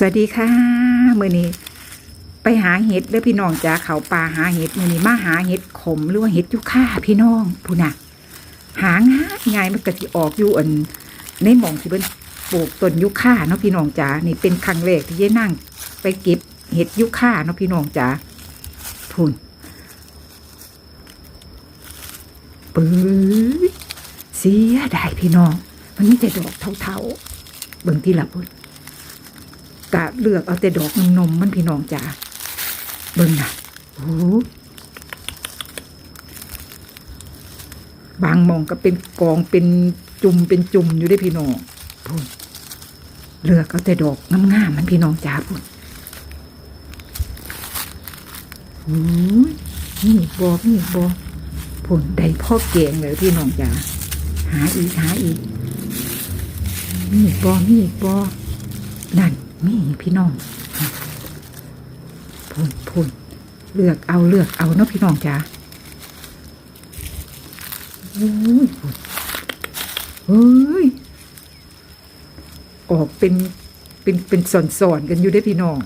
สวัสดีค่ะมื่อนี้ไปหาเห็ดเด้อพี่น้องจ้าเขาป่าหาเห็ดมื่อนี้มาหาเห็ดขมหรือว่าเห็ดยุค่าพี่น้องพูน่ะหาง่ายง่ายมันก็สิออกอยู่อันในหม่องที่เป็นปลูกต้นยุค่าเนาะพี่น้องจ้านี่เป็นครั้งแรกที่ยายนั่งไปเก็บเห็ดยุค่าเนาะพี่น้องจ้าพูนปื้อเสียดายพี่น้อง มันมีแต่ดอกเทาๆเบิ่งที่ละพุ่น กะเลือกเอาแต่ดอกนมๆมันพี่น้องจ๋าเบิ่งนะโอ้บางมองก็เป็นกองเป็นจุ่มเป็นจุ่มอยู่ได้พี่น้องพุ่นเลือกเอาแต่ดอกงามๆมันพี่น้องจ๋าพุ่นโอ้ยนี่บอนี่บอพุ่นได้พ่อเก่งเลยพี่น้องจ๋าหาอีกหาอีกนี่บอนี่บอนั่น มีพี่น้องพูนพูนเลือกเอาเลือกเอาเนาะพี่น้องจ้าโอ้ยเฮ้ย ออกเป็นเป็นเป็นสอนๆกันอยู่ได้พี่น้อง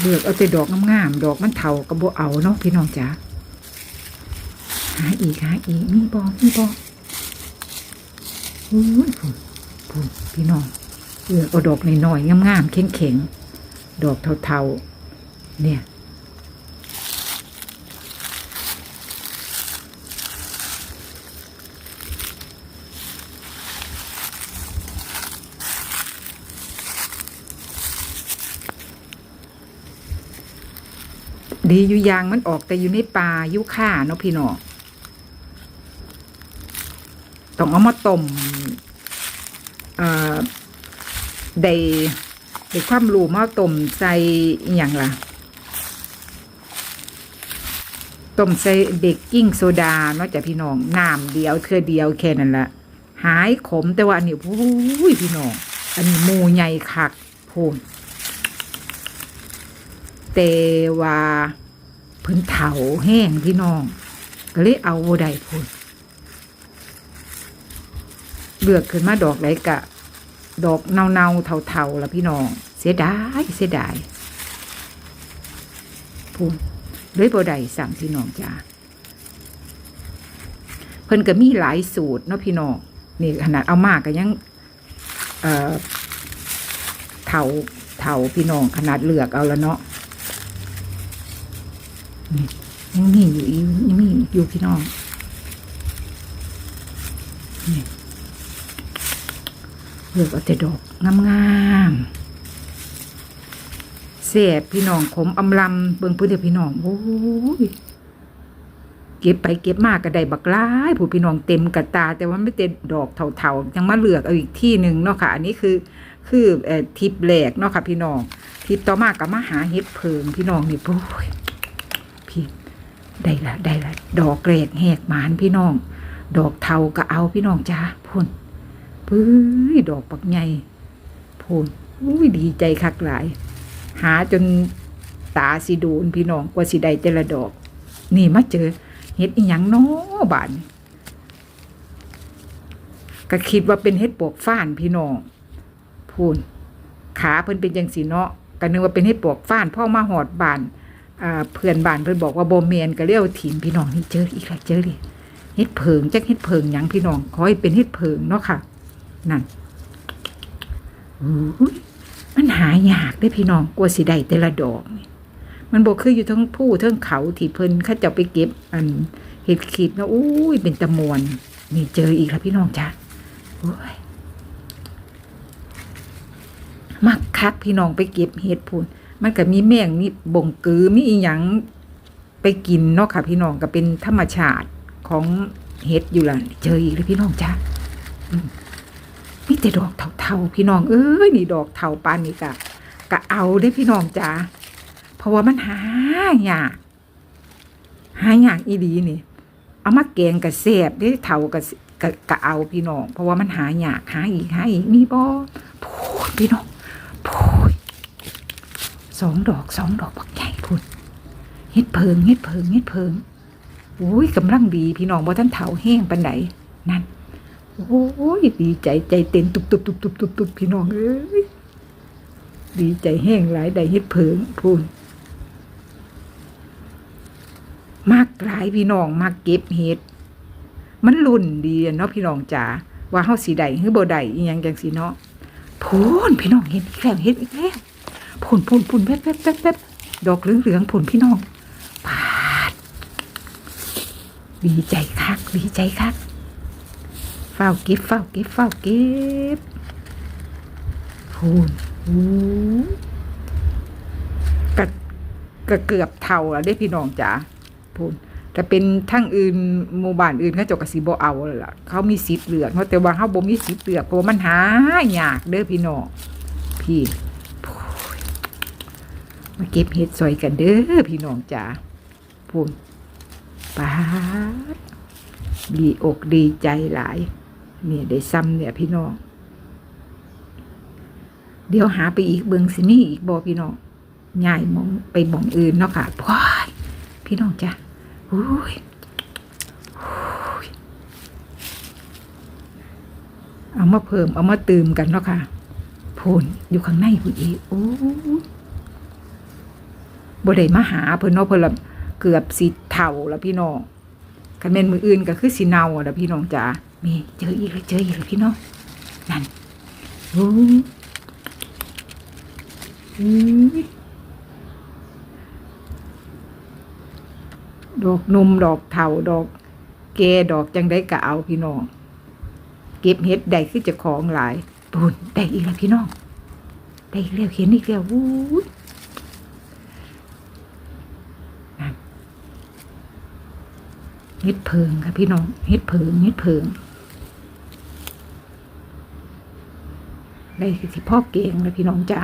เลือกเอาแต่ดอกงามๆดอกมันเถากับโบเอาเนาะพี่น้องจ้าหาอีกหาอีกมีบอมีบอโอ้ยพูนพูนพี่น้อง เลือเอาดอกน้อยๆงามๆแข็งๆ ดอกเทาๆ เนี่ย ดีอยู่ยางมันออกแต่อยู่ในป่ายุค่าเนาะพี่น้องต้องเอามาต้มเอ่อ ได้ได้ความรู้มาต้มใส่อย่างล่ะต้มใส่เบกกิ้งโซดาเนาะจ้ะพี่น้องน้ำเดียวเทือเดียวแค่นั้นละหายขมแต่ว่าอันนี้โอ้ยพี่น้องอันนี้มูใหญ่คักโพนแต่ว่าพิ่นเถาแห้งพี่น้องก็เลยเอาบ่ได้พูนเลือกขึ้นมาดอกไหลกะ ดอกเนาเนาๆเทาๆละพี่น้อง เสียดาย เสียดายพูนเลยบ่ได้สั่งพี่น้องจ้าเพิ่นก็มีหลายสูตรเนาะพี่น้องนี่ขนาดเอามากก็ยังเอ่อเถาเถาพี่น้องขนาดเลือกเอาล้วเนาะนี่ยังมีอยู่อีกยังมีอยู่พี่น้องนี่ เลือกเอาแต่ดอกงามๆเสียบพี่น้องขมอำลำเบิ่งเพื่อนเด้อพี่น้อง โอ้ยเก็บไปเก็บมากก็ไดบักหลายผู้พี่น้องเต็มกระตา แต่ว่าไม่เต็มดอกเถาๆยังมาเลือกเอาอีกที่หนึ่งเนาะค่ะ อันนี้คือคือเอ่อทิปแรกเนาะค่ะ พี่น้องทิปต่อมาก็มาหาเห็ดเพิงพี่น้องนี่โอ้ยพี่ได้ละได้ละดอกแรกแหกหมานพี่น้อง ดอกเทาก็เอาพี่น้องจ้าพุ่น ปื้ยดอกปักใหญ่โพนอุ้ยดีใจคักหลาย หาจนตาสิดูนพี่น้องกว่าสิได้แต่ละดอก นี่มาเจอเห็ดอีหยังน้อบานก็คิดว่าเป็นเห็ดปวกฟ้านพี่น้องพูนขาเพิ่นเป็นจังสีเนาะก็นึกว่าเป็นเห็ดปวกฟ้านพ่อมาหอดบานอ่าเพื่อนบ้านเพิ่นบอกว่าโบเมนก็เลี้ยวถิ่มพี่น้องนี่เจออีกแล้วเจอดิเห็ดเพิงจักเห็ดเพิงหยังพี่น้องขอให้เป็นเห็ดเพิงเนาะค่ะ นั่นมันหายากได้พี่น้องกลัวสิได้แต่ละดอก มันบอกคืออยู่ทั้งผู้ทั้งเขาที่เพิ่นข้าเจะไปเก็บ อันเห็ดขีดนะอุ้ยเป็นตะมวนนี่เจออีกแล้วพี่น้องจ้ะโอ้ยมักคักพี่น้องไปเก็บเห็ดพูนมันก็มีแมงมีบ่งกือมีอีหยังไปกินเนาะค่ะพี่น้องก็เป็นธรรมชาติของเห็ดอยู่ละเจออีกแล้วพี่น้องจ้ะ มีแต่ดอกเทาๆพี่น้องเอ้ยนี่ดอกเทาปานนี่กะกะเอาได้พี่น้องจ้าเพราะว่ามันหายากหายากอีดีนี่ เอามาแกงกะแซ่บได้เทากะกะกะเอาพี่น้อง เพราะว่ามันหายากหาอีกหาอีกมีบ่พูดพี่น้องพูดสองดอกสองดอกบักใหญ่พูดเฮ็ดเพิงเฮ็ดเพิงเฮ็ดเพิงอุ้ยกำลังดีพี่น้องบ่ท่านเถาแห้งปานใดนั่น โอ้ยดีใจใจเต้นตุบตุบตุบตุบตุบตุบพี่น้องเอ้ยดีใจแห้งหลายได้เฮ็ดเพิงพูนมากหลายพี่น้องมากเก็บเฮ็ดมันลุ่นดีเนาะพี่น้องจ๋าว่าเฮาสิได้หรือบ่ได้อีหยังจังซี่เนาะพูนพี่น้องเห็นอีกแล้วเห็นอีกแล้วพูนพูนพูนแป๊บแป๊บแป๊บแป๊บดอกเหลืองๆพูนพี่น้องปาดดีใจคักดีใจคัก เฝ้าเก็บเฝ้าเก็บเฝ้าเก็บพูนหูกะกะเกือบเท่าแล้วได้พี่น้องจ๋าพูนแต่เป็นทั้งอื่นหมู่บ้านอื่นเขาเจกกสิบเอาแล้วล่ะ เขามีสิทธิ์เลือกเพราแต่ว่าเขาบ่มีสิทธิ์เลือกเพราะว่ามันหายากเด้อพี่น้องพี่มาเก็บเห็ดซอยกันเด้อพี่น้องจ๋าพูนป้าดีอกดีใจหลาย เนี่ยได้ซ้ำเนี่ยพี่น้อง เดี๋ยวหาไปอีกเบิงสินี่อีกบอพี่น้องง่ายมองไปมองอื่นเนาะค่ะพายพี่น้องจ้ะอุ้ยเอามาเพิ่มเอามาเติมกันเนาะค่ะโพนอยู่ข้างในผู้อีโอ้บ่ได้มาหาเพิ่นเนาะเพิ่นละเกือบสิเท่าแล้วพี่น้อง คันเป็นมืออื่นก็คือสิเนาแล้วพี่น้องจ๋ามีเจออีกแล้วเจออีกแล้วพี่น้องนั่นโอ้ยดอกนมดอกเถาดอกแกดอกจังได้กะเอาพี่น้อง เก็บเห็ดได้คือจะของหลายปุนได้อีกแล้วพี่น้อง ได้อีกแล้วเห็นอีกแล้ววู้ เฮ็ดเพิงค่ะพี่น้องเฮ็ดเพิงเฮ็ดเพิงได้สิพ่อเก่งนะพี่น้องจ้า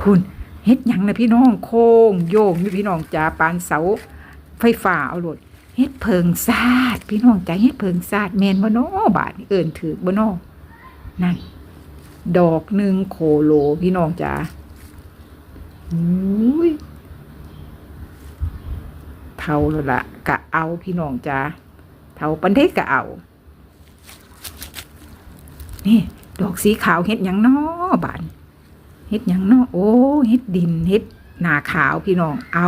พุ่นเฮ็ดยังนะพี่น้องโค้งโยงนี่พี่น้องจ้าปานเสา ไฟฟ้าเอาโลดเฮ็ดเพิงซาด พี่น้องจ้าเฮ็ดเพิงซาดแมนบ่น้อบาทเอิ้นถือบ่น้อนั่น ดอกหนึ่งโคโลพี่น้องจ้าอุ้ยเท่าแล้วละ กะเอาพี่น้องจ้าเท่าปันเทศกะเอา นี่ ดอกสีขาวเฮ็ดยังนอบานเฮ็ดยังนอโอ้เฮ็ดดินเฮ็ดหนาขาวพี่น้อง เอา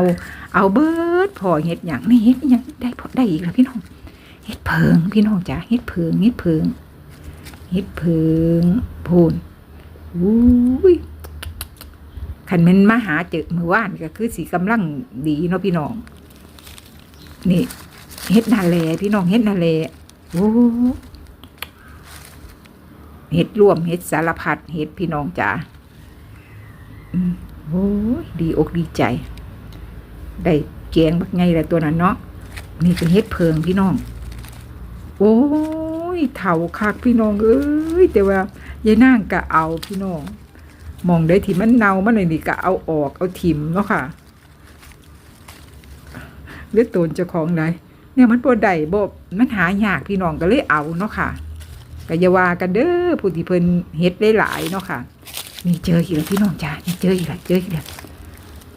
เอาเบิดพอเฮ็ดยังนี่เฮ็ดยังได้พอได้อีกแล้วพี่น้องเฮ็ดเพิงพี่น้องจ้าเฮ็ดเพิงเฮ็ดเพิงเฮ็ดเพิงพูนอุ้ยขันมันมาหาเจอมือว่านก็คือสีกำลังดีเนาะพี่น้อง นี่เฮ็ดนาแลพี่น้องเฮ็ดนาแลโอ้เฮ็ดร่วมเฮ็ดสารพัดเฮ็ดพี่น้องจ๋าโอ้ยดีอกดีใจ ได้แกงบักไงแหละตัวนั้นเนาะนี่เป็นเฮ็ดเพิงพี่น้อง โอ้ยเถาคักพี่น้องเอ้ยแต่ว่ายายนางก็เอาพี่น้อง มองได้ที่มันเน่ามันเลยนี่ก็เอาออกเอาถิ่มเนาะค่ะ เลือตนเจ้าของใดเนี่ยมันบ่ได้บ่มันหายากพี่น้องก็เลยเอาเนาะค่ะก็อย่าว่ากันเด้อผู้ที่เพิ่นเฮ็ดได้หลายเนาะค่ะนี่เจออีกแล้วพี่น้องจ้านี่เจออีกแล้วเจออีกแล้ว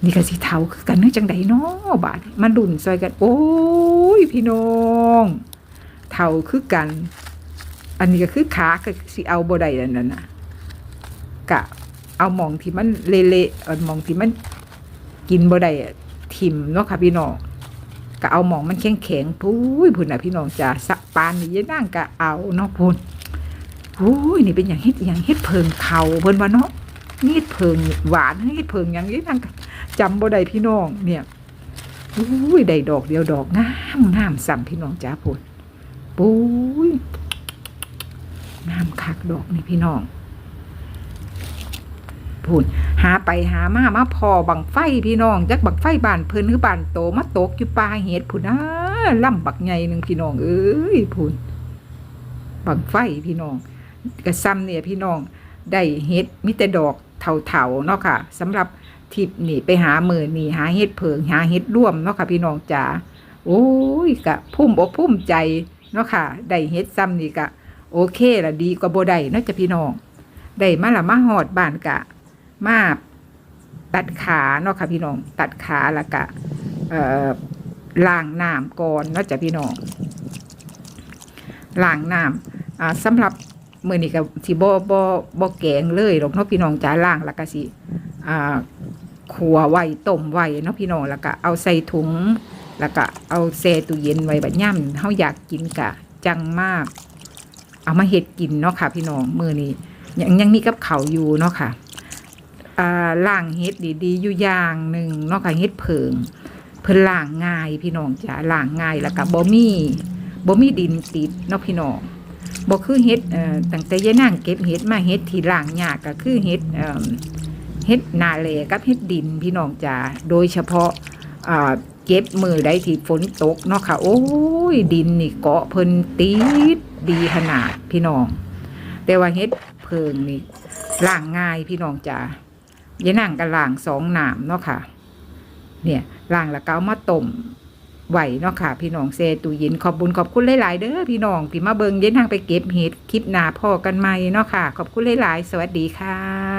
นี่ก็สิเทาคือกันเนื้อจังใดเนาะบาดนี้มาดุนซอยกัน โอ้ยพี่น้องเทาคือกัน อันนี้ก็คือขาก็สิเอาบ่ได้นั่นน่ะกะเอาหมองที่มันเละๆเอาหมองที่มันกินบ่ได้อะถิ่มเนาะค่ะพี่น้อง ก็เอาหมองมันแข็งแข็งๆพุ้ยพุ่นน่ะพี่น้องจ้าสะปานนี่ยนั่งก็เอาเนาะพุ่นพุ้ยนี่เป็นอย่างเฮ็ดอย่างเฮ็ดเพิงเขาเพิ่นว่าเนาะนี่เพิงหวานเฮ็ดเพิงอย่างนี้นั่งจำบ่ได้พี่น้องเนี่ยพุ้ยได้ดอกเดียวดอกงามงามสั่พี่น้องจ้าพุ่นปุ้ยงามคักดอกนี่พี่น้อง พูนหาไปหามามาพอบังไฟพี่น้องจักบังไฟบานเพิ่นคือบานโตมาตกอยู่ป่าเห็ดพูนนะล่ำบักใหญ่หนึ่งพี่น้องเอ้ยพูนบังไฟพี่น้องกระซ้ำเนี่ยพี่น้องได้เห็ดมิแต่ดอกเถาๆเนาะค่ะสำหรับทิปนี่ไปหามือนี่หาเห็ดเพิงหาเห็ดร่วมเนาะค่ะ พี่น้องจ๋าโอ้ยกะพุ่มอกพุ่มใจเนาะค่ะได้เห็ดซ้ำนี่กะ โอเคละดีกว่าโบได้เนาะจ้ะพี่น้องได้มาละมาหอดบ้านกะ มาตัดขาเนาะค่ะพี่น้อง ตัดขาแล้วก็เอ่อล้างน้ำก่อนเนาะจ้ะพี่น้องล้างน้ำสำหรับมือนี้ก็สิบ่บ่บ่แกงเลยหรอกเนาะพี่น้องจ๋าล่างแล้วก็สิขัวไว้ต้มไว้เนาะพี่น้องแล้วก็เอาใส่ถุง แล้วก็เอาแช่ตู้เย็นไว้บัดย่ำเฮาอยากกินกะจังมาก เอามาเฮ็ดกินเนาะค่ะ พี่น้องมือนี้ยังยังมีกับเขาอยู่เนาะค่ะ ล่างเฮ็ดดีๆอยู่อย่างหนึ่งเนาะค่ะเฮ็ดเพิงเพิ่นล่างง่ายพี่น้องจ๋าล่างง่ายแล้วก็บ่มีบ่มีดินติดเนาะพี่น้องบ่คือเฮ็ดตั้งแต่ยายนางเก็บเฮ็ดมาเฮ็ดที่ล่างยากก็คือเฮ็ดเฮ็ดนาแลกับเฮ็ดดินพี่น้องจ๋าโดยเฉพาะเก็บมือได้ที่ฝนตกเนาะค่ะ โอ้ยดินนี่เกาะเพิ่นติดดีขนาดพี่น้อง แต่ว่าเฮ็ดเพิงนี่ล่างง่ายพี่น้องจ๋า ยายนางก็ล่างสองหนามเนาะค่ะ เนี่ยล่างละเกามาต้มไหวเนาะค่ะ พี่น้องเซตูยินขอบบุญขอบคุณหลาย ๆ เด้อพี่น้องที่มาเบิงเย็นทางไปเก็บเห็ดคลิปหนาพ่อกันใหม่เนาะค่ะ ขอบคุณหลาย ๆ สวัสดีค่ะ